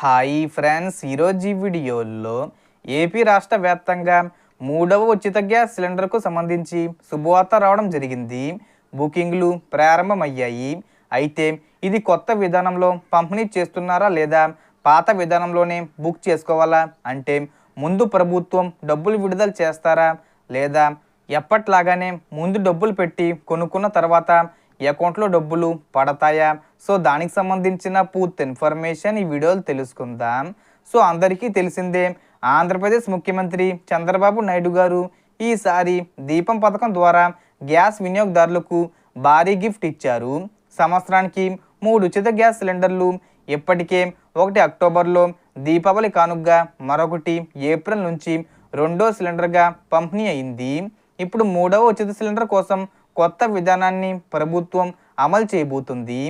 Hi friends ఈరోజు ఈ వీడియోలో ఏపీ రాష్ట్ర వ్యాప్తంగా మూడవ ఉచిత గ్యాస్ సిలిండర్కు సంబంధించి శుభవార్త రావడం జరిగింది. బుకింగ్లు ప్రారంభమయ్యాయి. అయితే ఇది కొత్త విధానంలో పంపిణీ చేస్తున్నారా లేదా పాత విధానంలోనే బుక్ చేసుకోవాలా? అంటే ముందు ప్రభుత్వం డబ్బులు విడుదల చేస్తారా? లేదా ఎప్పట్లాగానే ముందు డబ్బులు పెట్టి కొనుక్కున్న తర్వాత అకౌంట్లో డబ్బులు పడతాయా? సో దానికి సంబంధించిన పూర్తి ఇన్ఫర్మేషన్ ఈ వీడియోలో తెలుసుకుందాం. సో అందరికీ తెలిసిందే ఆంధ్రప్రదేశ్ ముఖ్యమంత్రి చంద్రబాబు నాయుడు గారు ఈసారి దీపం పథకం ద్వారా గ్యాస్ వినియోగదారులకు భారీ గిఫ్ట్ ఇచ్చారు. సంవత్సరానికి మూడు ఉచిత గ్యాస్ సిలిండర్లు ఇప్పటికే ఒకటి అక్టోబర్లో దీపావళి కానుగ్గా మరొకటి ఏప్రిల్ నుంచి రెండో సిలిండర్గా పంపిణీ అయింది. ఇప్పుడు మూడవ ఉచిత సిలిండర్ కోసం కొత్త విధానాన్ని ప్రభుత్వం అమలు చేయబోతుంది.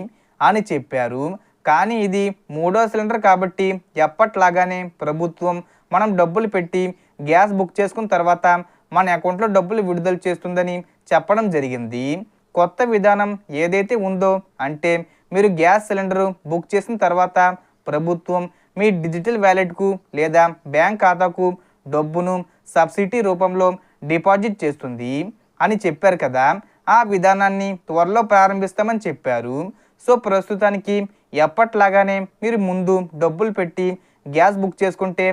అని చెప్పారు. కానీ ఇది మూడో సిలిండర్ కాబట్టి ఎప్పట్లాగానే ప్రభుత్వం మనం డబ్బులు పెట్టి గ్యాస్ బుక్ చేసుకున్న తర్వాత మన అకౌంట్లో డబ్బులు విడుదల చేస్తుందని చెప్పడం జరిగింది. కొత్త విధానం ఏదైతే ఉందో అంటే మీరు గ్యాస్ సిలిండర్ బుక్ చేసిన తర్వాత ప్రభుత్వం మీ డిజిటల్ వ్యాలెట్కు లేదా బ్యాంక్ ఖాతాకు డబ్బును సబ్సిడీ రూపంలో డిపాజిట్ చేస్తుంది అని చెప్పారు కదా. ఆ విధానాన్ని త్వరలో ప్రారంభిస్తామని చెప్పారు. సో ప్రస్తుతానికి ఎప్పట్లాగానే మీరు ముందు డబ్బులు పెట్టి గ్యాస్ బుక్ చేసుకుంటే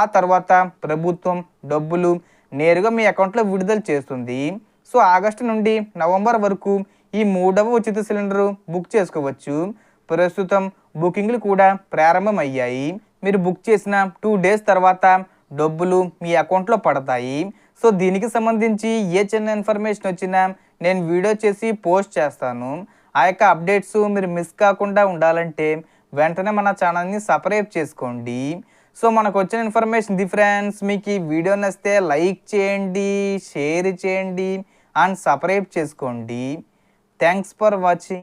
ఆ తర్వాత ప్రభుత్వం డబ్బులు నేరుగా మీ అకౌంట్లో విడుదల చేస్తుంది. సో ఆగస్టు నుండి నవంబర్ వరకు ఈ మూడవ ఉచిత సిలిండర్ బుక్ చేసుకోవచ్చు. ప్రస్తుతం బుకింగ్లు కూడా ప్రారంభమయ్యాయి. మీరు బుక్ చేసిన టూ డేస్ తర్వాత డబ్బులు మీ అకౌంట్లో పడతాయి. సో దీనికి సంబంధించి ఏ చిన్న ఇన్ఫర్మేషన్ వచ్చినా నేను వీడియో చేసి పోస్ట్ చేస్తాను. ఆ యొక్క అప్డేట్స్ మీరు మిస్ కాకుండా ఉండాలంటే వెంటనే మన ఛానల్ని సబ్స్క్రైబ్ చేసుకోండి. సో మనకు వచ్చిన ఇన్ఫర్మేషన్ ది ఫ్రెండ్స్ మీకు ఈ వీడియో నచ్చితే లైక్ చేయండి షేర్ చేయండి అండ్ సబ్స్క్రైబ్ చేసుకోండి. Thanks for watching.